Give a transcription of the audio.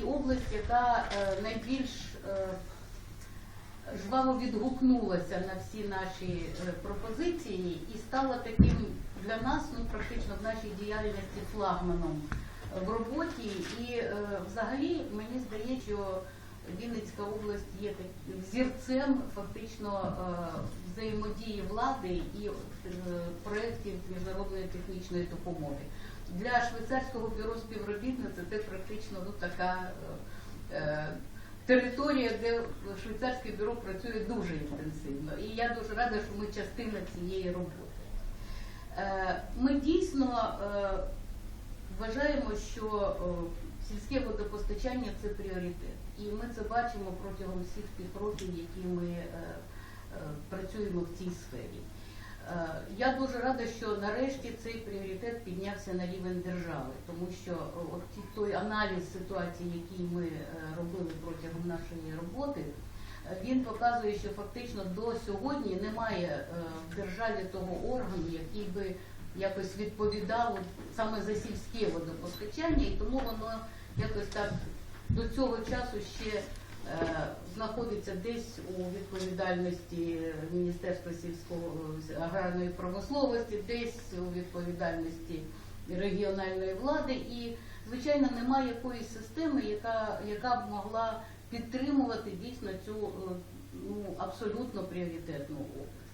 і область, яка е, найбільш е, жваво відгукнулася на всі наші е, пропозиції і стала таким для нас, ну практично в нашій діяльності флагманом в роботі. І взагалі мені здається, що Вінницька область є взірцем фактично е, взаємодії влади і е, проєктів міжнародної технічної допомоги. Для швейцарського бюро співробітництва це практично ну, така е, е, територія, де швейцарське бюро працює дуже інтенсивно. І я дуже рада, що ми частина цієї роботи. Е, Ми дійсно е, вважаємо, що е, сільське водопостачання це пріоритет. І ми це бачимо протягом всіх тих років, які ми е, е, працюємо в цій сфері. Я дуже рада, що нарешті цей пріоритет піднявся на рівень держави, тому що той аналіз ситуації, який ми робили протягом нашої роботи, він показує, що фактично до сьогодні немає в державі того органу, який би якось відповідав саме за сільське водопостачання, і тому воно якось так до цього часу ще е, знаходиться десь у відповідальності Міністерства сільського е, аграрної промисловості, десь у відповідальності регіональної влади. І, звичайно, немає якоїсь системи, яка, яка б могла підтримувати дійсно цю е, ну, абсолютно пріоритетну область.